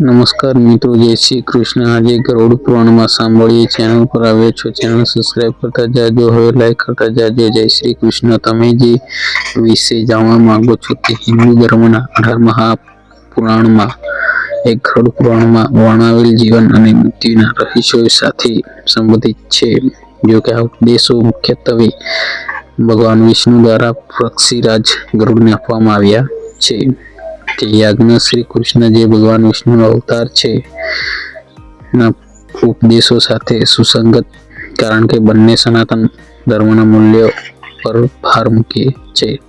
નમસ્કાર મિત્રો, જય શ્રી કૃષ્ણ. આજે ગરુડ પુરાણમાં સાંભળીએ ચેનલ પર આવ્યા છો. ચેનલ સબસ્ક્રાઇબ કરતા જાજો. હવે લાઈક કરતા જાજો. જય શ્રી કૃષ્ણ. તમે જે વિશે જાણવા માંગો છો તે હિન્દુ ધર્મના અઢાર મહાપુરાણમાં, એક ગરુડ પુરાણમાં વર્ણવેલ જીવન અને મૃત્યુના રહસ્યો સાથે સંબંધિત છે. જો કે આ ઉપદેશો મુખ્યત્વે ભગવાન વિષ્ણુ દ્વારા પક્ષીરાજ ગરુડને આપવામાં આવ્યા છે. તે યાજ્ઞ શ્રી કૃષ્ણ જે ભગવાન વિષ્ણુનો અવતાર છે ના ઉપદેશો સાથે સુસંગત, કારણ કે બંને સનાતન ધર્મના મૂલ્યો પર ભાર મૂકે છે.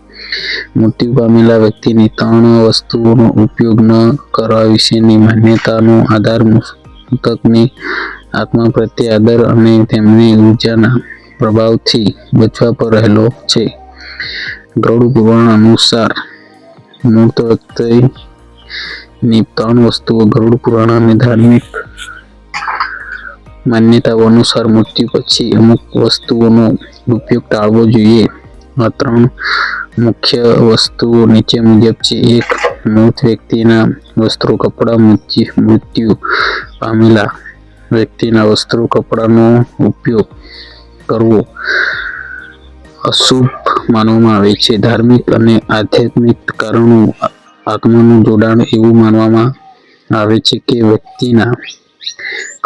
મૃત્યુ પામેલા વ્યક્તિની ત્રણ વસ્તુઓનો ઉપયોગ ન કરવા વિશેની માન્યતાનો આધાર મૃતકની આત્મા પ્રત્યે આદર અને તેમની ઉર્જાના પ્રભાવથી બચવા પર રહેલો છે. ગરુડ પુરાણ અનુસાર મૂર્તની ત્રણ વસ્તુઓ ગરુડ પુરાણ અને ધાર્મિક માન્યતાઓ અનુસાર મૃત્યુ પછી અમુક વસ્તુઓનો ઉપયોગ ટાળવો જોઈએ. આ ત્રણ મુખ્ય વસ્તુઓ નીચે મુજબ છે. એક મૃત વ્યક્તિના વસ્ત્રો કપડાં મૃત્યુ પામેલા વ્યક્તિના વસ્ત્રો કપડાનો ઉપયોગ કરવો. અશુભ માનવામાં આવે છે. ધાર્મિક અને આધ્યાત્મિક કારણો આત્માનું જોડાણ એવું માનવામાં આવે છે કે વ્યક્તિના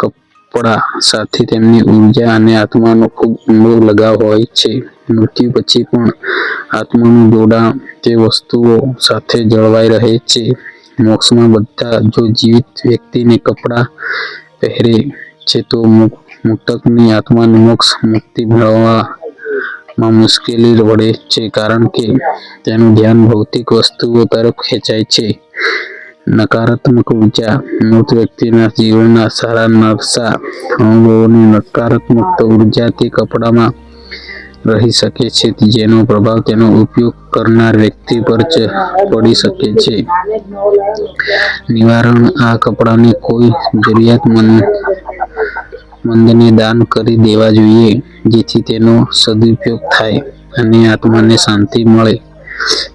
કપડા સાથે તેમની ઊર્જા અને આત્માનો ખૂબ ઊંડો લગાવ હોય છે. મૃત્યુ પછી પણ આત્માનું જોડાણ તે વસ્તુઓ સાથે જળવાઈ રહે છે. મોક્ષમાં બધા જો જીવિત વ્યક્તિને કપડાં પહેરે છે તો મૃતકની આત્માને મોક્ષ મુક્તિ મેળવવામાં મુશ્કેલી પડે છે, કારણ કે તેનું ધ્યાન ભૌતિક વસ્તુઓ તરફ ખેંચાય છે. નકારાત્મક ઊર્જા મૃત વ્યક્તિના જીવનના સારા નરસા અનુભવોની નકારાત્મક ઊર્જા તે કપડામાં રહી શકે છે, જેનો પ્રભાવ તેનો ઉપયોગ કરનાર વ્યક્તિ પર પડી શકે છે. નિવારણ આ કપડાને કોઈ જરૂરિયાતમંદને દાન કરી દેવા જોઈએ, જેથી તેનો સદુપયોગ થાય અને આત્માને શાંતિ મળે.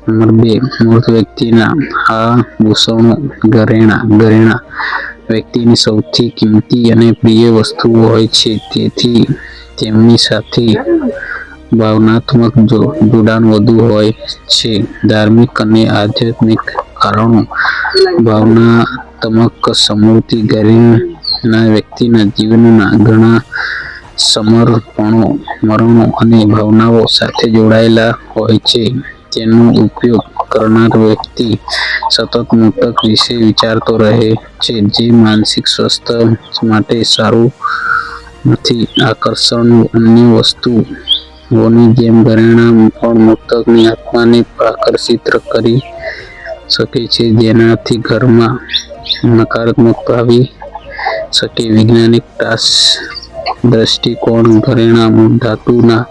નંબર બે મૃત વ્યક્તિના આભૂષણો ઘરેણા ઘરેણા વ્યક્તિની સૌથી કિંમતી અને પ્રિય વસ્તુઓ હોય છે, તેથી તેમની સાથે ભાવનાત્મક જોડાણ વધુ હોય છે, ધાર્મિક અને આધ્યાત્મિક કારણો. ભાવનાત્મક સમૃદ્ધિ ઘરેણા વ્યક્તિના જીવનના ઘણા સમર્પણો, મરણો અને ભાવનાઓ સાથે જોડાયેલા હોય છે. તેનો ઉપયોગ કરનાર વ્યક્તિ સતત મૃતક વિશે વિચારતો રહે છે, જે માનસિક સ્વાસ્થ્ય માટે સારું નથી. આકર્ષણ અન્ય વસ્તુઓની જેમ ઘરેણાં પણ મૃતકની આત્માને આકર્ષિત કરી શકે છે, જેનાથી ઘરમાં નકારાત્મકતા આવી શકે વૈજ્ઞાનિક દ્રષ્ટિકોણ ઘરેણાં ધાતુના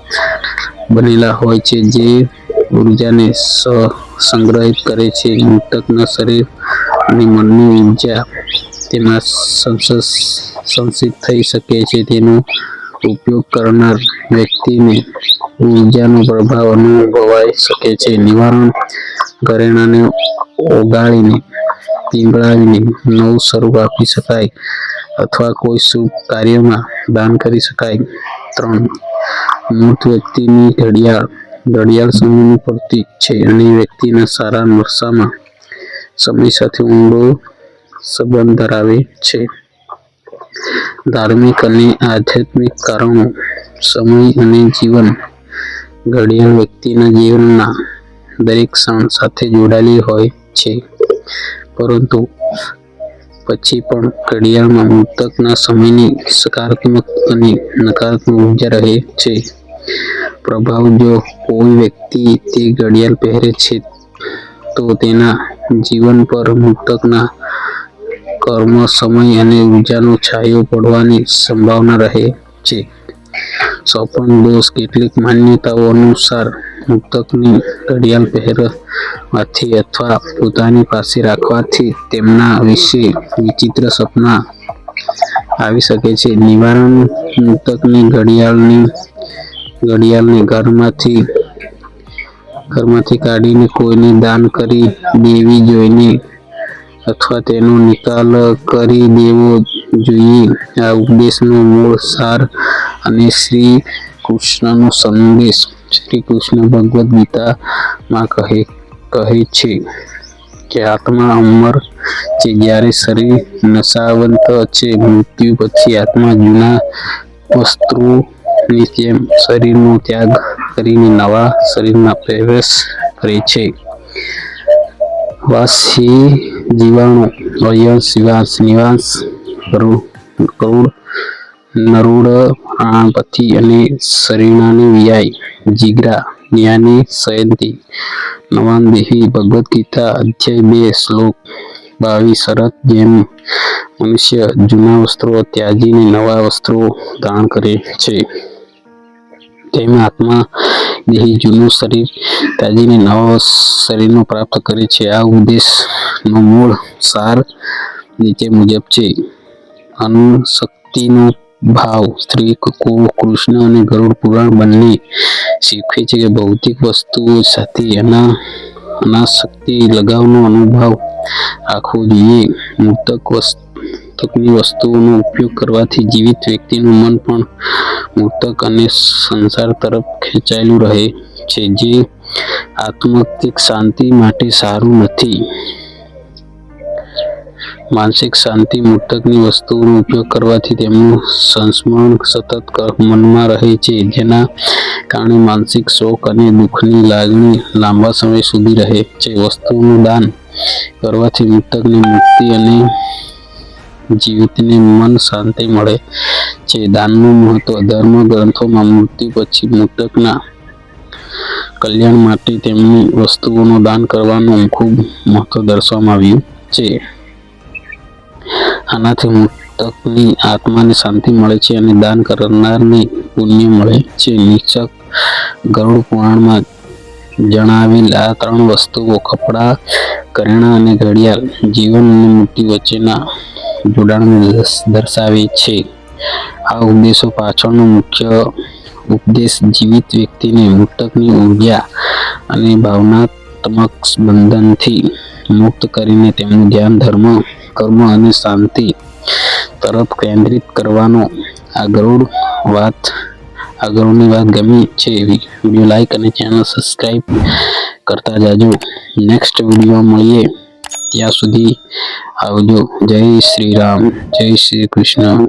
બનેલા હોય છે જે ઉર્જાને સંગ્રહિત કરે છે. મૃતકના શરીર અને મનની ઊર્જા તેમાં સંસિત થઈ શકે છે. તેનો ઉપયોગ કરનાર વ્યક્તિને ઉર્જાનો પ્રભાવ અનુભવાઈ શકે છે. નિવારણ ઘરેણાંને ઓગાળીને, પીંગળાવીને નવું સ્વરૂપ આપી શકાય. અથવા કોઈ શુભ કાર્યમાં દાન કરી શકાય. ત્રણ, મૃત વ્યક્તિની ઘડિયાળ ઘડિયાળ સમયનું પ્રતીક છે અને વ્યક્તિના સારા નરસામાં સમય સાથે ઊંડો સંબંધ ધરાવે છે. ધાર્મિક અને આધ્યાત્મિક કારણો, સમય અને જીવન, ઘડિયાળ વ્યક્તિના જીવનના દરેક ક્ષણ સાથે જોડાયેલી હોય છે. પરંતુ પછી પણ ઘડિયાળમાં મૃતકના સમયની સકારાત્મક અને નકારાત્મક ઊર્જા રહે છે. પ્રભાવ જો કોઈ વ્યક્તિ તે ઘડિયાળ પહેરે છે તો તેના જીવન પર મૃતકના કર્મ, સમય અને ઉર્જાનો છાયો પડવાની સંભાવના રહે છે. સોપન દોષ કેટલીક માન્યતાઓ અનુસાર મૃતકની ઘડિયાળ પહેરવાથી અથવા પોતાની પાસે રાખવાથી તેમના વિશે વિચિત્ર સપના આવી શકે છે. નિવારણ મૃતકની ઘડિયાળની, ઘડિયાળને ઘરમાંથી ઘરમાંથી કાઢીને કોઈને દાન કરી દેવી જોઈને અથવા તેનો નિકાલ કરી દેવો જોઈએ. આ ઉપદેશનો મૂળ સાર અને શ્રી કૃષ્ણનો સંદેશ, શ્રી કૃષ્ણ ભગવદ્ ગીતામાં કહે કહે છે કે આત્મા અમર છે. જ્યારે શરીર નશાવંત છે, મૃત્યુ પછી આત્મા જૂના વસ્ત્રોની જેમ શરીરનો ત્યાગ કરીને નવા શરીરમાં પ્રવેશ કરે છે. વાસી જીવાણુ અયન નિવાસ કરોડ કરુણ નરુડ પ્રાણપતિ અને સરીણાની વ્યાય જીગ્રા જ્ઞાની નવાન દેહી ભગવદ્ ગીતા, અધ્યાય બે, શ્લોક બાવીસ, શરત, જેમ મનુષ્ય જૂના વસ્ત્રો ત્યાજીને નવા વસ્ત્રો ધારણ કરે છે. તેમ આત્મા દેહી જૂનું શરીર ત્યાજીને નવા શરીરનો પ્રાપ્ત કરે છે. આ ઉપદેશનો મૂળ સાર નીચે મુજબ છે. અનુશક્તિનો ભાવ કુ- કૃષ્ણ અને ગરુડ પુરાણ બંને શીખવે છે કે ભૌતિક વસ્તુઓ સાથે અના અનાશક્તિ લગાવનો અનુભવ રાખવો જોઈએ. મૃતક મૃતકની વસ્તુઓનો ઉપયોગ કરવાથી જીવિત વ્યક્તિનું મન પણ મૃતક અને સંસાર તરફ ખેંચાયેલું રહે છે, જે આત્મિક શાંતિ માટે સારું નથી. માનસિક શાંતિ મૃતકની વસ્તુઓનો ઉપયોગ કરવાથી તેમનું સંસ્મરણ સતત મનમાં રહે છે. જેના કારણે માનસિક શોક અને દુઃખની લાગણી લાંબા સમય સુધી રહે છે. વસ્તુઓનું દાન કરવાથી મૃતકની મુક્તિ અને જીવિતને મન શાંતિ મળે છે. દાનનું મહત્વ ધર્મ ગ્રંથોમાં મૃત્યુ પછી મૃતકના કલ્યાણ માટે તેમની વસ્તુઓનું દાન કરવાનું ખૂબ મહત્વ દર્શાવવામાં આવ્યું છે. આનાથી મૃતકની આત્માને શાંતિ મળે છે અને દાન કરનારને પુણ્ય મળે છે. નિશ્ચક ગરુડ પુરાણમાં જણાવેલ આ ત્રણ વસ્તુઓ કપડાં કરિયાણા અને ઘડિયાળ, જીવન અને મૃત્યુ વચ્ચેના જોડાણને દર્શાવે છે. આ ઉપદેશો પાછળનો મુખ્ય ઉપદેશ જીવિત વ્યક્તિને મૃતકની ઊર્જા અને ભાવનાત્મક બંધનથી મુક્ત કરીને તેમનું ધ્યાન, ધર્મ કર્મ અને શાંતિ તરફ કેન્દ્રિત કરવાનો આ ગરુડ વાત, આ ગરુડની વાત ગમી છે વીડિયો લાઈક અને ચેનલ સબસ્ક્રાઈબ કરતા જાજો. નેક્સ્ટ વીડિયો મળીએ. ત્યાં સુધી આવજો. જય શ્રી રામ. જય શ્રી કૃષ્ણ.